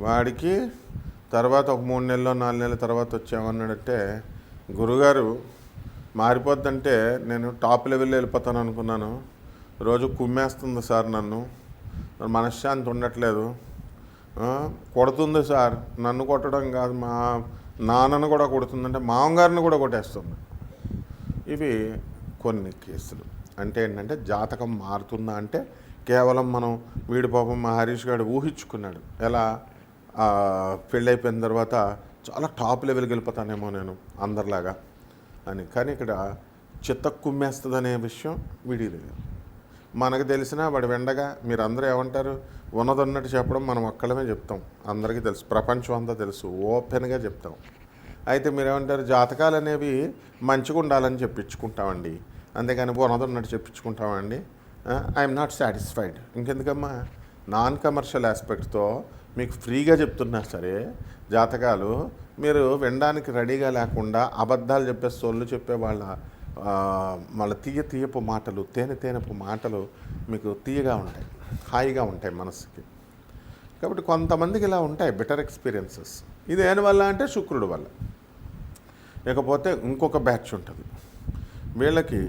వాడికి తర్వాత ఒక మూడు నెలలు నాలుగు నెలల తర్వాత వచ్చామన్నాడంటే గురుగారు మారిపోద్దంటే నేను టాప్ లెవెల్లో వెళ్ళిపోతాను అనుకున్నాను. రోజు కుమ్మేస్తుంది సార్ నన్ను. మనశ్శాంతి ఉండట్లేదు. కొడుతుంది సార్. నన్ను కొట్టడం కాదు మా నాన్నను కూడా కొడుతుందంటే మామగారిని కూడా కొట్టేస్తుంది. ఇవి కొన్ని కేసులు. అంటే ఏంటంటే జాతకం మారుతుందా అంటే కేవలం మనం వీడి పాపం మా హరీష్ గారు ఊహించుకున్నాడు. ఎలా? పెళ్ళైపోయిన తర్వాత చాలా టాప్ లెవెల్కి వెళ్ళిపోతానేమో నేను అందరిలాగా అని. కానీ ఇక్కడ చిత్త కుమ్మేస్తుందనే విషయం వీడి మనకు తెలిసినా వాడు వెండగా మీరు అందరూ ఏమంటారు? ఉన్నదన్నట్టు చెప్పడం మనం ఒక్కడమే చెప్తాం. అందరికీ తెలుసు. ప్రపంచం అంతా తెలుసు. ఓపెన్గా చెప్తాం. అయితే మీరేమంటారు? జాతకాలు అనేవి మంచిగా ఉండాలని చెప్పించుకుంటామండి. అంతేకాని ఉన్నదన్నట్టు చెప్పించుకుంటామండి. ఐఎమ్ నాట్ సాటిస్ఫైడ్ ఇంకెందుకమ్మా? నాన్ కమర్షియల్ ఆస్పెక్ట్తో మీకు ఫ్రీగా చెప్తున్నా సరే జాతకాలు మీరు వినడానికి రెడీగా లేకుండా అబద్ధాలు చెప్పే సోళ్ళు చెప్పే వాళ్ళ వాళ్ళ తీయ తీయపు మాటలు తేనె తేనెపు మాటలు మీకు తీయగా ఉంటాయి హాయిగా ఉంటాయి మనసుకి కాబట్టి కొంతమందికి ఇలా ఉంటాయి బెటర్ ఎక్స్పీరియన్సెస్ ఇది దేని వల్ల అంటే శుక్రుడు వల్ల. లేకపోతే ఇంకొక బ్యాచ్ ఉంటుంది. వీళ్ళకి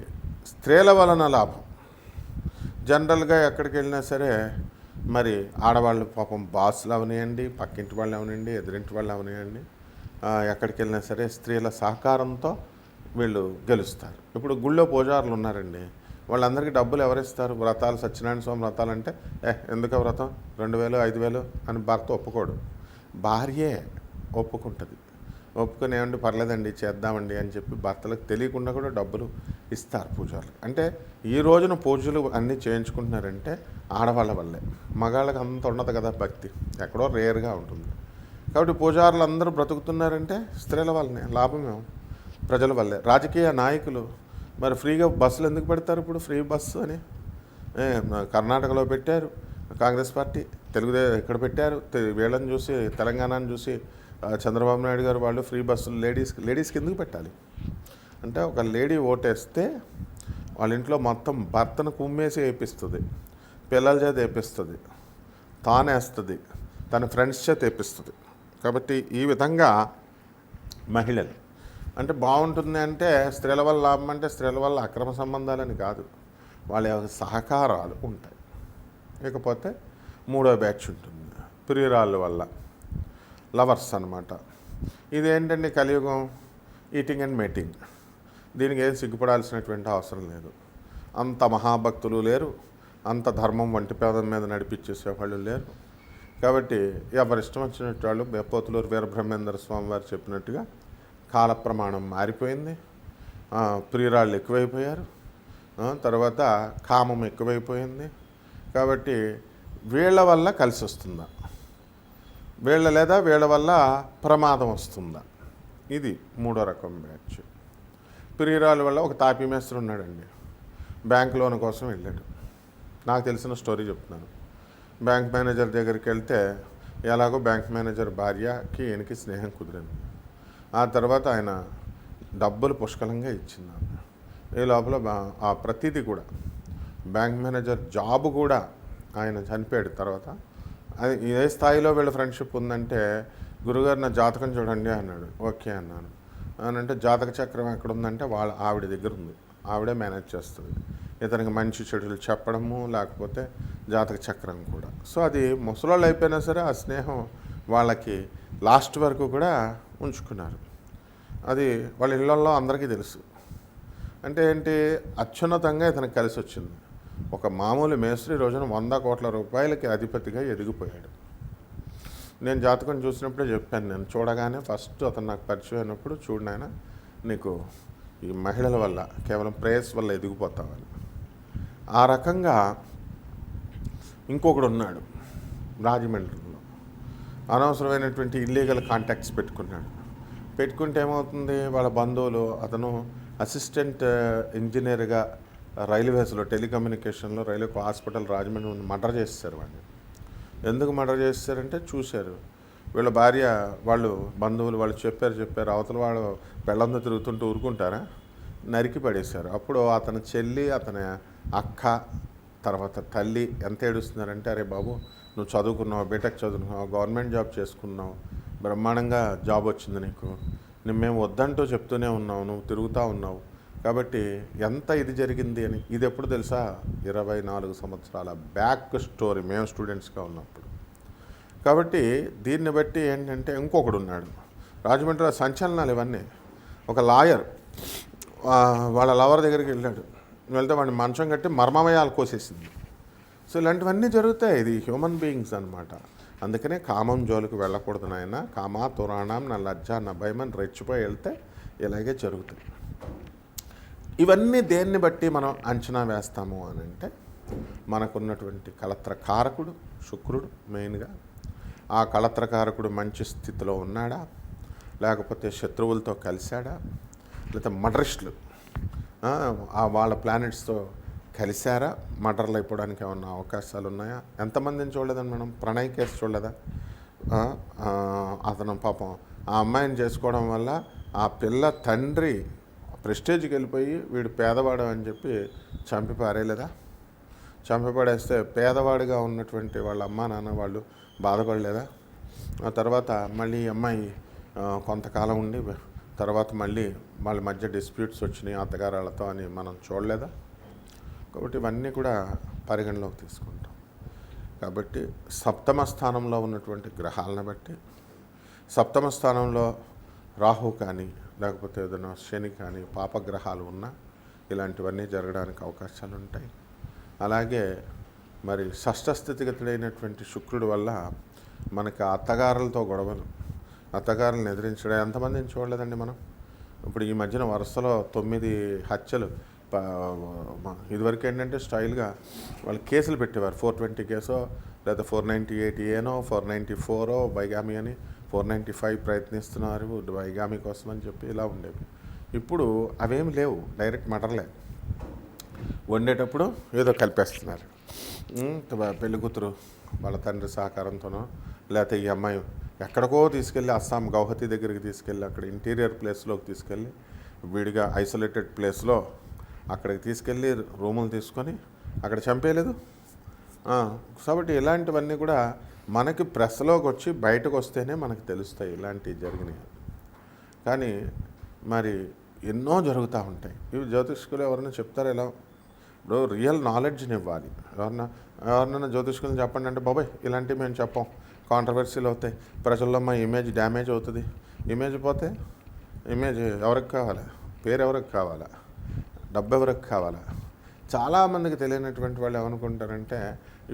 స్త్రీల వలన లాభం. జనరల్గా ఎక్కడికి వెళ్ళినా సరే మరి ఆడవాళ్ళు పాపం బాసులు అవనియండి పక్కింటి వాళ్ళు అవనియండి ఎదురింటి వాళ్ళు అవనియండి ఎక్కడికి వెళ్ళినా సరే స్త్రీల సహకారంతో వీళ్ళు గెలుస్తారు. ఇప్పుడు గుళ్ళో పూజారులు ఉన్నారండి. వాళ్ళందరికీ డబ్బులు ఎవరిస్తారు? వ్రతాలు సత్యనారాయణ స్వామి వ్రతాలు అంటే ఏ ఎందుకు వ్రతం? రెండు వేలు ఐదు వేలు అని భర్త ఒప్పుకోడు. భార్యే ఒప్పుకుంటుంది. ఒప్పుకొని ఏమండి పర్లేదండి చేద్దామండి అని చెప్పి భర్తలకు తెలియకుండా కూడా డబ్బులు ఇస్తారు పూజారులు. అంటే ఈ రోజున పూజలు అన్నీ చేయించుకుంటున్నారంటే ఆడవాళ్ళ వల్లే. మగాళ్ళకి అంత ఉండదు కదా భక్తి. ఎక్కడో రేర్గా ఉంటుంది. కాబట్టి పూజారులు అందరూ బ్రతుకుతున్నారంటే స్త్రీల వల్లనే లాభమేమో ప్రజల వల్లే. రాజకీయ నాయకులు మరి ఫ్రీగా బస్సులు ఎందుకు పెడతారు ఇప్పుడు? ఫ్రీ బస్సు అని? కర్ణాటకలో పెట్టారు కాంగ్రెస్ పార్టీ తెలుగుదేశం ఇక్కడ పెట్టారు? వీళ్ళని చూసి తెలంగాణను చూసి చంద్రబాబు నాయుడు గారు వాళ్ళు ఫ్రీ బస్సులు లేడీస్ లేడీస్కి ఎందుకు పెట్టాలి. అంటే ఒక లేడీ ఓటేస్తే వాళ్ళ ఇంట్లో మొత్తం భర్తను కుమ్మేసి వేపిస్తుంది పిల్లల చేత వేపిస్తుంది తానేస్తుంది తన ఫ్రెండ్స్ చేత వేపిస్తుంది. కాబట్టి ఈ విధంగా మహిళలు. అంటే బాగుంటుంది అంటే స్త్రీల వల్ల లాభం అంటే స్త్రీల వల్ల అక్రమ సంబంధాలని కాదు. వాళ్ళ సహకారాలు ఉంటాయి. ఇకపోతే మూడో బ్యాచ్ ఉంటుంది. ప్రియురాళ్ళ వల్ల లవర్స్ అనమాట ఇదేంటండి కలియుగం? ఈటింగ్ అండ్ మేటింగ్ దీనికి ఏం సిగ్గుపడాల్సినటువంటి అవసరం లేదు. అంత మహాభక్తులు లేరు. అంత ధర్మం వంటి పేదం మీద నడిపించేసే వాళ్ళు లేరు. కాబట్టి ఎవరి ఇష్టం వచ్చినట్టు వాళ్ళు బెప్పోతులూరు వీరబ్రహ్మేంద్ర స్వామి వారు చెప్పినట్టుగా కాల ప్రమాణం మారిపోయింది. ప్రియురాళ్ళు ఎక్కువైపోయారు. తర్వాత కామం ఎక్కువైపోయింది. కాబట్టి వీళ్ళ వల్ల కలిసి వస్తుందా వీళ్ళ లేదా వీళ్ళ వల్ల ప్రమాదం వస్తుందా? ఇది మూడో రకం బ్యాచ్. ప్రియురాలు వల్ల ఒక తాపీ మేస్త్రి ఉన్నాడండి. బ్యాంక్ లోన్ కోసం వెళ్ళాడు. నాకు తెలిసిన స్టోరీ చెప్తున్నాను. బ్యాంక్ మేనేజర్ దగ్గరికి వెళ్తే ఎలాగో బ్యాంక్ మేనేజర్ భార్యకి ఈయనకి స్నేహం కుదిరింది. ఆ తర్వాత ఆయన డబ్బులు పుష్కలంగా ఇచ్చింది ఈ లోపల ఆ ప్రతిదీ కూడా బ్యాంక్ మేనేజర్ జాబ్ కూడా ఆయన చనిపోయాడు తర్వాత అది ఏ స్థాయిలో వీళ్ళ ఫ్రెండ్షిప్ ఉందంటే గురుగారు నా జాతకం చూడండి అన్నాడు. ఓకే అన్నాను. అంటే జాతక చక్రం ఎక్కడ ఉందంటే వాళ్ళ ఆవిడ దగ్గర ఉంది. ఆవిడే మేనేజ్ చేస్తుంది. ఇతనికి మంచి చెడులు చెప్పడము లేకపోతే జాతక చక్రం కూడా. సో అది ముసలోళ్ళు అయిపోయినా సరే ఆ స్నేహం వాళ్ళకి లాస్ట్ వరకు కూడా ఉంచుకున్నారు. అది వాళ్ళ ఇళ్ళల్లో అందరికీ తెలుసు. అంటే ఏంటి? అత్యున్నతంగా ఇతనికి కలిసి వచ్చింది ఒక మామూలు మేస్త్రి రోజున వంద కోట్ల రూపాయలకి అధిపతిగా ఎదిగిపోయాడు. నేను జాతకం చూసినప్పుడే చెప్పాను నేను చూడగానే ఫస్ట్ అతను నాకు పరిచయం అయినప్పుడు చూడు నాయన నీకు ఈ మహిళల వల్ల కేవలం ప్రేయస్ వల్ల ఎదిగిపోతావని. ఆ రకంగా ఇంకొకడు ఉన్నాడు రాజమండ్రిలో. అనవసరమైనటువంటి ఇల్లీగల్ కాంటాక్ట్స్ పెట్టుకున్నాడు. పెట్టుకుంటే ఏమవుతుంది? వాళ్ళ బంధువులు అతను అసిస్టెంట్ ఇంజనీర్గా uh, రైల్వేస్లో టెలికమ్యూనికేషన్లో రైల్వే హాస్పిటల్ రాజమండ్రి మర్డర్ చేస్తారు వాడిని. ఎందుకు మర్డర్ చేస్తారంటే చూశారు. వీళ్ళ భార్య వాళ్ళు బంధువులు వాళ్ళు చెప్పారు చెప్పారు. అవతల వాళ్ళు పెళ్ళంతో తిరుగుతుంటూ ఊరుకుంటారా? నరికి పడేశారు. అప్పుడు అతని చెల్లి అతని అక్క తర్వాత తల్లి ఎంత ఏడుస్తున్నారంటే అరే బాబు నువ్వు చదువుకున్నావు బీటెక్ చదువుకున్నావు గవర్నమెంట్ జాబ్ చేసుకున్నావు బ్రహ్మాండంగా జాబ్ వచ్చింది నీకు. నేను మేము వద్దంటూ చెప్తూనే ఉన్నావు నువ్వు తిరుగుతూ ఉన్నావు. కాబట్టి ఎంత ఇది జరిగింది అని ఇది ఎప్పుడు తెలుసా? ఇరవై నాలుగు సంవత్సరాల బ్యాక్ స్టోరీ మేము స్టూడెంట్స్గా ఉన్నప్పుడు. కాబట్టి దీన్ని బట్టి ఏంటంటే ఇంకొకడు ఉన్నాడు. రాజమండ్రిలో సంచలనాలు ఇవన్నీ. ఒక లాయర్ వాళ్ళ లవర్ దగ్గరికి వెళ్ళాడు. వెళ్తే వాడిని మంచం కట్టి మర్మమయాలు కోసేసింది. సో ఇలాంటివన్నీ జరుగుతాయి. ఇది హ్యూమన్ బీయింగ్స్ అనమాట అందుకనే కామం జోలికి వెళ్ళకూడదు నాయన. కామా తురాణం నా లజ్జ నా భయమని రెచ్చిపోయి వెళ్తే ఇలాగే జరుగుతుంది ఇవన్నీ దేన్ని బట్టి మనం అంచనా వేస్తాము అని అంటే మనకున్నటువంటి కలత్ర కారకుడు శుక్రుడు మెయిన్గా. ఆ కలత్రకారకుడు మంచి స్థితిలో ఉన్నాడా? లేకపోతే శత్రువులతో కలిశాడా? లేకపోతే మడరిస్టులు ఆ, వాళ్ళ ప్లానెట్స్తో కలిశారా? మర్డర్లు అయిపోవడానికి ఏమన్నా అవకాశాలు ఉన్నాయా? ఎంతమందిని చూడలేదని మనం? ప్రణయ్ కేసు చూడలేదా? అతను పాపం ఆ అమ్మాయిని చేసుకోవడం వల్ల ఆ పిల్ల తండ్రి ప్రెస్టేజ్కి వెళ్ళిపోయి వీడు పేదవాడు అని చెప్పి చంపి పారేయలేదా? చంపి పడేస్తే పేదవాడిగా ఉన్నటువంటి వాళ్ళ అమ్మా నాన్న వాళ్ళు బాధపడలేదా? ఆ తర్వాత మళ్ళీ ఈ అమ్మాయి కొంతకాలం ఉండి తర్వాత మళ్ళీ వాళ్ళ మధ్య డిస్ప్యూట్స్ వచ్చినాయి అత్తగారాలతో అని మనం చూడలేదా? కాబట్టి ఇవన్నీ కూడా పరిగణలోకి తీసుకుంటాం. కాబట్టి సప్తమ స్థానంలో ఉన్నటువంటి గ్రహాలను బట్టి సప్తమ స్థానంలో రాహు కానీ లేకపోతే ఏదైనా శని కానీ పాపగ్రహాలు ఉన్నా ఇలాంటివన్నీ జరగడానికి అవకాశాలు ఉంటాయి. అలాగే మరి షష్ఠ శుక్రుడు శుక్రుడి వల్ల మనకి అత్తగారులతో గొడవలు అత్తగారులను ఎదిరించడం ఎంతమందిని చూడలేదండి మనం? ఇప్పుడు ఈ మధ్యన వరుసలో తొమ్మిది హత్యలు ఇదివరకు ఏంటంటే స్టైల్గా వాళ్ళు కేసులు పెట్టేవారు. ఫోర్ ట్వంటీ కేసో లేదా ఫోర్ నైంటీ ఎయిట్ ఏనో ఫోర్ నైంటీ ఫోరో బైగామి అని ఫోర్ నైంటీ ఫైవ్ ప్రయత్నిస్తున్నారు బైగామి కోసం అని చెప్పి ఇలా ఉండేవి. ఇప్పుడు అవేమి లేవు డైరెక్ట్ మటర్లే. వండేటప్పుడు ఏదో కలిపేస్తున్నారు. పెళ్ళి కూతురు వాళ్ళ తండ్రి సహకారంతోనో లేకపోతే ఈ అమ్మాయి ఎక్కడికో తీసుకెళ్ళి అస్సాం గౌహతి దగ్గరికి తీసుకెళ్ళి అక్కడ ఇంటీరియర్ ప్లేస్లోకి తీసుకెళ్ళి విడిగా ఐసోలేటెడ్ ప్లేస్లో అక్కడికి తీసుకెళ్ళి రూములు తీసుకొని అక్కడ చంపేయలేదు? కాబట్టి ఇలాంటివన్నీ కూడా మనకి ప్రెస్లోకి వచ్చి బయటకు వస్తేనే మనకు తెలుస్తాయి ఇలాంటివి జరిగినాయి కానీ మరి ఎన్నో జరుగుతూ ఉంటాయి. ఇవి జ్యోతిష్కులు ఎవరైనా చెప్తారు ఎలా ఇప్పుడు రియల్ నాలెడ్జ్ని ఇవ్వాలి. ఎవరన్నా ఎవరినైనా జ్యోతిష్కులను చెప్పండి అంటే బాబాయ్ ఇలాంటివి మేము చెప్పం. కాంట్రవర్సీలు అవుతాయి. ప్రజల్లో మా ఇమేజ్ డ్యామేజ్ అవుతుంది. ఇమేజ్ పోతే ఇమేజ్ ఎవరికి కావాలా? పేరు ఎవరికి కావాలా? డబ్బు ఎవరికి కావాలా? చాలామందికి తెలియనటువంటి వాళ్ళు ఏమనుకుంటారంటే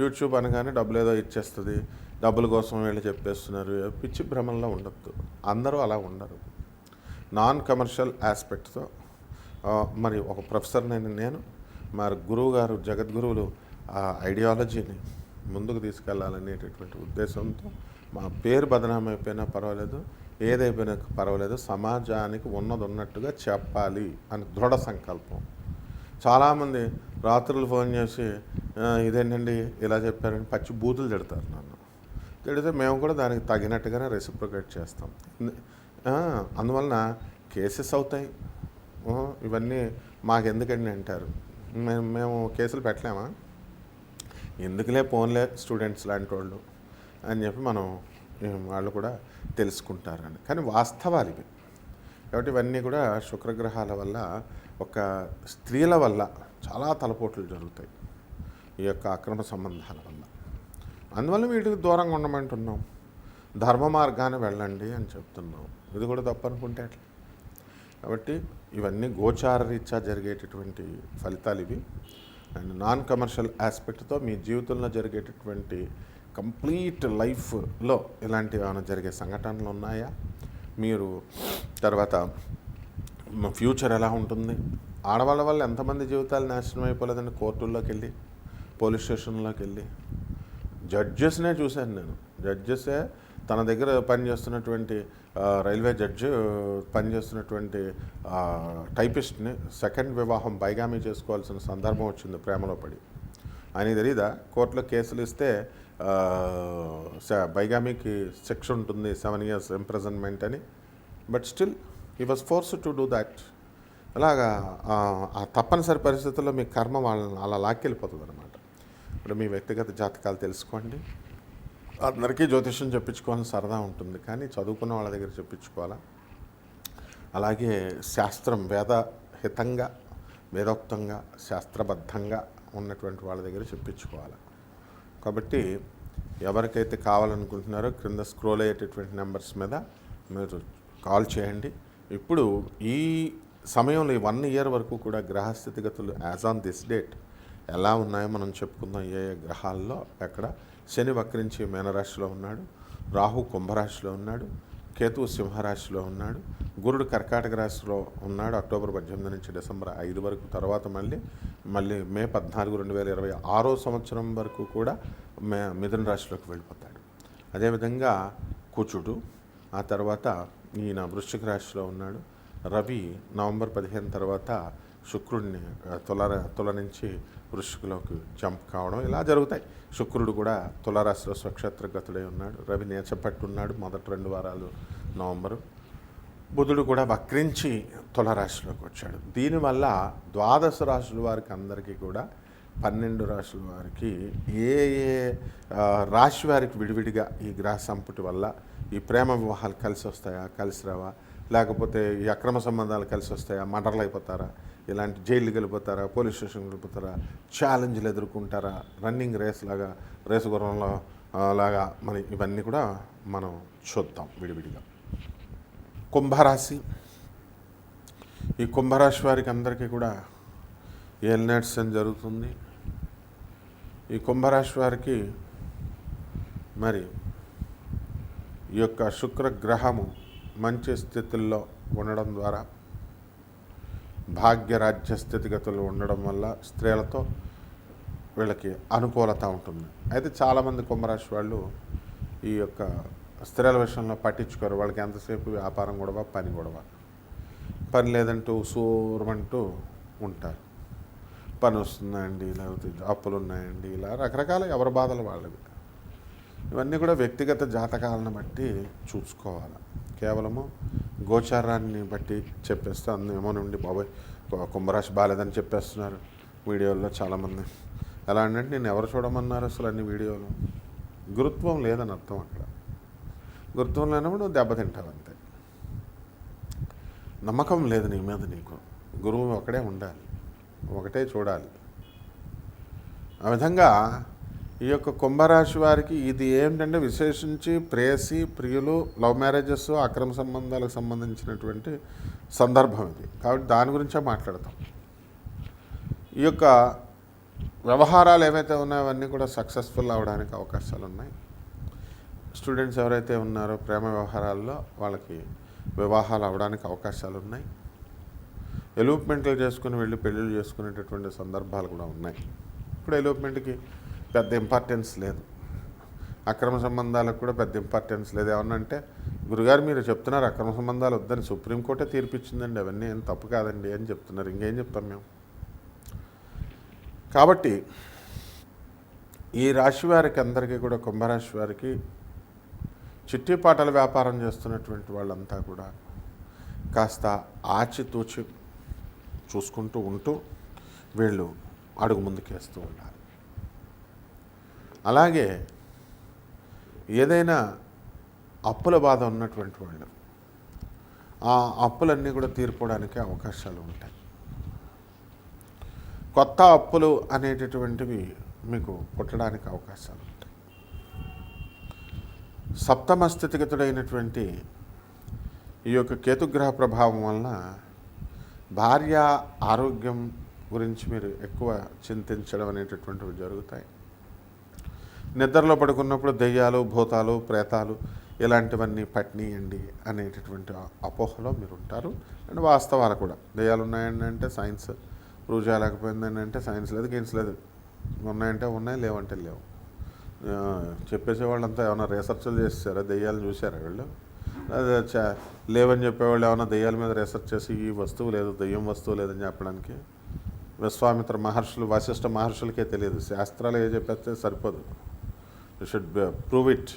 యూట్యూబ్ అనగానే డబ్బులు ఏదో ఇచ్చేస్తుంది డబ్బుల కోసం వీళ్ళు చెప్పేస్తున్నారు. పిచ్చి భ్రమంలో ఉండొద్దు. అందరూ అలా ఉండరు. నాన్ కమర్షియల్ ఆస్పెక్ట్తో మరి ఒక ప్రొఫెసర్ నేను నేను మరి గురువు గారు జగద్గురువులు ఆ ఐడియాలజీని ముందుకు తీసుకెళ్ళాలనేటటువంటి ఉద్దేశంతో మా పేరు బదనామైపోయినా అయిపోయినా పర్వాలేదు ఏదైపోయినా పర్వాలేదు సమాజానికి ఉన్నది ఉన్నట్టుగా చెప్పాలి అని దృఢ సంకల్పం. చాలామంది రాత్రులు ఫోన్ చేసి ఇదేంటండి ఇలా చెప్పారని పచ్చి బూతులు తిడతారు నన్ను. తిడితే మేము కూడా దానికి తగినట్టుగానే రెసిప్రికేట్ చేస్తాం. అందువలన కేసెస్ అవుతాయి. ఇవన్నీ మాకెందుకండి అంటారు. మేము మేము కేసులు పెట్టలేమా? ఎందుకులే పోన్లే స్టూడెంట్స్ లాంటి వాళ్ళు అని చెప్పి మనం వాళ్ళు కూడా తెలుసుకుంటారని. కానీ వాస్తవాలు ఇవి. కాబట్టి ఇవన్నీ కూడా శుక్రగ్రహాల వల్ల ఒక స్త్రీల వల్ల చాలా తలపోట్లు జరుగుతాయి ఈ యొక్క అక్రమ సంబంధాల వల్ల. అందువల్ల వీటికి దూరంగా ఉండమంటున్నాం. ధర్మ మార్గాన్ని వెళ్ళండి అని చెప్తున్నాం. ఇది కూడా తప్పనుకుంటే అట్లా కాబట్టి ఇవన్నీ గోచార రీత్యా జరిగేటటువంటి ఫలితాలు ఇవి. అండ్ నాన్ కమర్షియల్ ఆస్పెక్ట్తో మీ జీవితంలో జరిగేటటువంటి కంప్లీట్ లైఫ్లో ఇలాంటివి ఏమైనా జరిగే సంఘటనలు ఉన్నాయా? మీరు తర్వాత ఫ్యూచర్ ఎలా ఉంటుంది? ఆడవాళ్ళ వల్ల ఎంతమంది జీవితాలు నాశనం అయిపోలేదండి? కోర్టుల్లోకి వెళ్ళి పోలీస్ స్టేషన్లోకి వెళ్ళి. జడ్జెస్నే చూశాను నేను. జడ్జెసే తన దగ్గర పనిచేస్తున్నటువంటి రైల్వే జడ్జి పనిచేస్తున్నటువంటి టైపిస్ట్ని సెకండ్ వివాహం బైగామీ చేసుకోవాల్సిన సందర్భం వచ్చింది ప్రేమలో పడి. ఆయన తెలీదా? కోర్టులో కేసులు ఇస్తే బైగామీకి శిక్ష ఉంటుంది సెవెన్ ఇయర్స్ ఇంప్రెజన్మెంట్ అని. But still he was forced to do that అలాగా ఆ, తప్పనిసరి పరిస్థితుల్లో మీ కర్మ వాళ్ళని అలా లాక్కెళ్ళిపోతుంది అనమాట ఇప్పుడు మీ వ్యక్తిగత జాతకాలు తెలుసుకోండి. అందరికీ జ్యోతిష్యం చెప్పించుకోవాలని సరదా ఉంటుంది కానీ చదువుకున్న వాళ్ళ దగ్గర చెప్పించుకోవాలా? అలాగే శాస్త్రం వేదహితంగా వేదోక్తంగా శాస్త్రబద్ధంగా ఉన్నటువంటి వాళ్ళ దగ్గర చెప్పించుకోవాలి? కాబట్టి ఎవరికైతే కావాలనుకుంటున్నారో క్రింద స్క్రోల్ అయ్యేటటువంటి నెంబర్స్ మీద మీరు కాల్ చేయండి. ఇప్పుడు ఈ సమయంలో ఈ వన్ ఇయర్ వరకు కూడా గ్రహ స్థితిగతులు యాజ్ ఆన్ దిస్ డేట్ ఎలా ఉన్నాయో మనం చెప్పుకుందాం. ఏ ఏ గ్రహాల్లో ఎక్కడ శని వక్రించి మీనరాశిలో ఉన్నాడు రాహు కుంభరాశిలో ఉన్నాడు కేతువు సింహరాశిలో ఉన్నాడు గురుడు కర్కాటక రాశిలో ఉన్నాడు అక్టోబర్ పద్దెనిమిది నుంచి డిసెంబర్ ఐదు వరకు తర్వాత మళ్ళీ మళ్ళీ మే పద్నాలుగు రెండు వేల ఇరవై ఆరో సంవత్సరం వరకు కూడా మే మిథున రాశిలోకి వెళ్ళిపోతాడు. అదేవిధంగా కుచుడు ఆ తర్వాత ఈయన వృశ్చిక రాశిలో ఉన్నాడు. రవి నవంబర్ పదిహేను తర్వాత శుక్రుడిని తుల తుల నుంచి వృశ్చికలోకి జంప్ కావడం ఇలా జరుగుతాయి. శుక్రుడు కూడా తులారాశిలో స్వక్షేత్రగతుడై ఉన్నాడు. రవి నేచపట్టున్నాడు మొదటి రెండు వారాలు నవంబరు. బుధుడు కూడా వక్రించి తులరాశిలోకి వచ్చాడు. దీనివల్ల ద్వాదశ రాశుల వారికి అందరికీ కూడా పన్నెండు రాశుల వారికి ఏ ఏ రాశి వారికి విడివిడిగా ఈ గ్రహ సంపుటి వల్ల ఈ ప్రేమ వివాహాలు కలిసి వస్తాయా కలిసి రావా? లేకపోతే ఈ అక్రమ సంబంధాలు కలిసి వస్తాయా? మర్డర్లు అయిపోతారా ఇలాంటి జైలు వెళ్ళిపోతారా? పోలీస్ స్టేషన్కి వెళ్ళిపోతారా? ఛాలెంజ్లు ఎదుర్కొంటారా? రన్నింగ్ రేస్ లాగా రేసు గుర్రంలో లాగా మరి ఇవన్నీ కూడా మనం చూద్దాం విడివిడిగా. కుంభరాశి. ఈ కుంభరాశి వారికి అందరికీ కూడా ఏల్నట్స్ అని జరుగుతుంది. ఈ కుంభరాశి వారికి మరి ఈ యొక్క శుక్ర గ్రహము మంచి స్థితుల్లో ఉండడం ద్వారా భాగ్యరాజ్య స్థితిగతులు ఉండడం వల్ల స్త్రీలతో వీళ్ళకి అనుకూలత ఉంటుంది. అయితే చాలామంది కుంభరాశి వాళ్ళు ఈ యొక్క స్త్రీల విషయంలో పట్టించుకోరు. వాళ్ళకి ఎంతసేపు వ్యాపారం గొడవ పని గొడవ. పని లేదంటూ సూరమంటూ ఉంటారు. పని వస్తుందండి లేకపోతే అప్పులు ఉన్నాయండి ఇలా రకరకాల ఎవరి బాధలు వాళ్ళవి. ఇవన్నీ కూడా వ్యక్తిగత జాతకాలను బట్టి చూసుకోవాలి. కేవలము గోచారాన్ని బట్టి చెప్పేస్తే ఏమో నుండి బాబాయ్ కుంభరాశి బాగాలేదని చెప్పేస్తున్నారు వీడియోల్లో చాలామంది. ఎలా అంటే నేను ఎవరు చూడమన్నారు అసలు అన్ని వీడియోలు? గురుత్వం లేదని అర్థం అక్కడ. గురుత్వం లేనప్పుడు నువ్వు దెబ్బతింటావు అంతే. నమ్మకం లేదు నీ మీద నీకు. గురువు ఒకడే ఉండాలి. ఒకటే చూడాలి. ఆ విధంగా ఈ యొక్క కుంభరాశి వారికి ఇది ఏంటంటే విశేషించి ప్రేసి ప్రియులు లవ్ మ్యారేజెస్ అక్రమ సంబంధాలకు సంబంధించినటువంటి సందర్భం ఇది. కాబట్టి దాని గురించే మాట్లాడతాం. ఈ యొక్క వ్యవహారాలు ఏవైతే ఉన్నాయో అవన్నీ కూడా సక్సెస్ఫుల్ అవడానికి అవకాశాలు ఉన్నాయి. స్టూడెంట్స్ ఎవరైతే ఉన్నారో ప్రేమ వ్యవహారాల్లో వాళ్ళకి వివాహాలు అవడానికి అవకాశాలు ఉన్నాయి. ఎలూప్మెంట్లు చేసుకుని వెళ్ళి పెళ్ళిళ్ళు చేసుకునేటటువంటి సందర్భాలు కూడా ఉన్నాయి. ఇప్పుడు ఎలూప్మెంట్కి పెద్ద ఇంపార్టెన్స్ లేదు. అక్రమ సంబంధాలకు కూడా పెద్ద ఇంపార్టెన్స్ లేదు. ఏమన్నంటే గురుగారు మీరు చెప్తున్నారు అక్రమ సంబంధాలు వద్దని సుప్రీంకోర్టే తీర్పిచ్చిందండి. అవన్నీ ఏం తప్పు కాదండి అని చెప్తున్నారు. ఇంకేం చెప్తాం మేము? కాబట్టి ఈ రాశి వారికి అందరికీ కూడా కుంభరాశి వారికి చిట్టిపాటల వ్యాపారం చేస్తున్నటువంటి వాళ్ళంతా కూడా కాస్త ఆచితూచి చూసుకుంటూ ఉంటూ వీళ్ళు అడుగు ముందుకేస్తూ ఉండాలి అలాగే ఏదైనా అప్పుల బాధ ఉన్నటువంటి వాళ్ళు ఆ అప్పులన్నీ కూడా తీర్పడానికి అవకాశాలు ఉంటాయి. కొత్త అప్పులు అనేటటువంటివి మీకు పుట్టడానికి అవకాశాలు ఉంటాయి. సప్తమ స్థితిగతుడైనటువంటి ఈ యొక్క కేతుగ్రహ ప్రభావం వలన భార్య ఆరోగ్యం గురించి మీరు ఎక్కువ చింతించడం అనేటటువంటివి జరుగుతాయి. నిద్రలో పడుకున్నప్పుడు దెయ్యాలు భూతాలు ప్రేతాలు ఇలాంటివన్నీ పట్నీయండి అనేటటువంటి అపోహలో మీరు ఉంటారు అండ్ వాస్తవాలు కూడా. దెయ్యాలు ఉన్నాయండి అంటే సైన్స్ ప్రూవ్ చేయలేకపోయిందని అంటే సైన్స్ లేదు గెయిన్స్ లేదు. ఉన్నాయంటే ఉన్నాయి లేవంటే లేవు. చెప్పేసే వాళ్ళంతా ఏమైనా రీసెర్చ్లు చేస్తారా దెయ్యాలు చూసారా వీళ్ళు? లేవని చెప్పేవాళ్ళు ఏమైనా దెయ్యాల మీద రీసెర్చ్ చేసి ఈ వస్తువు లేదు దెయ్యం వస్తువు లేదని చెప్పడానికి? విశ్వామిత్ర మహర్షులు వశిష్ఠ మహర్షులకే తెలియదు. శాస్త్రాలు ఏ చెప్పేస్తే సరిపోదు. యూ షుడ్ ప్రూవ్ ఇట్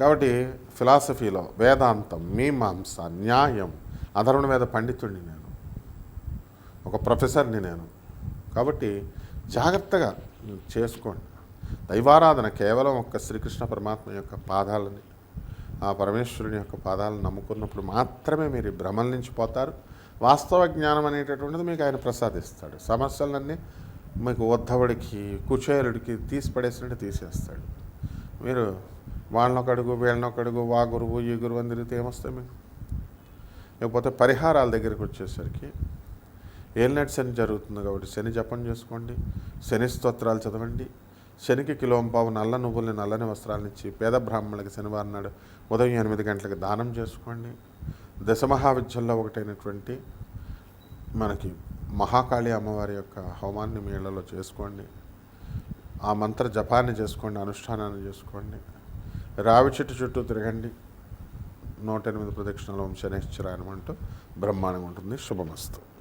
కాబట్టి ఫిలాసఫీలో వేదాంతం మీమాంస న్యాయం అధర్వణ మీద పండితుడిని నేను. ఒక ప్రొఫెసర్ని నేను. కాబట్టి జాగ్రత్తగా చేసుకోండి దైవారాధన కేవలం ఒక్క శ్రీకృష్ణ పరమాత్మ యొక్క పాదాలని ఆ పరమేశ్వరుని యొక్క పాదాలను నమ్ముకున్నప్పుడు మాత్రమే మీరు భ్రమల నుంచి పోతారు. వాస్తవ జ్ఞానం అనేటటువంటిది మీకు ఆయన ప్రసాదిస్తాడు. సమస్యలన్నీ మీకు ఉద్ధవుడికి కుచేలుడికి తీసి పడేసినట్టు తీసేస్తాడు. మీరు వాళ్ళనొక అడుగు వీళ్ళనొక అడుగు వా గురువు ఈ గురువు అని తిరిగితే ఏమొస్తాయి మీకు? లేకపోతే పరిహారాల దగ్గరికి వచ్చేసరికి ఏలినటి శని జరుగుతుంది కాబట్టి శని జపం చేసుకోండి శని స్తోత్రాలు చదవండి శనికి కిలోంపావు నల్ల నువ్వుల్ని నల్లని వస్త్రాలను ఇచ్చి పేద బ్రాహ్మణులకి శనివారం నాడు ఉదయం ఎనిమిది గంటలకు దానం చేసుకోండి. దశమహావిద్యల్లో ఒకటైనటువంటి మనకి మహాకాళి అమ్మవారి యొక్క హోమాన్ని మీ ఇళ్ళలో చేసుకోండి. ఆ మంత్ర జపాన్ని చేసుకోండి అనుష్ఠానాన్ని చేసుకోండి. రావి చెట్టు చుట్టూ తిరగండి. నూట ఎనిమిది ప్రదక్షిణలు ఓం శనేశ్వరాయనం అంటూ బ్రహ్మాండంగా ఉంటుంది. శుభమస్తు.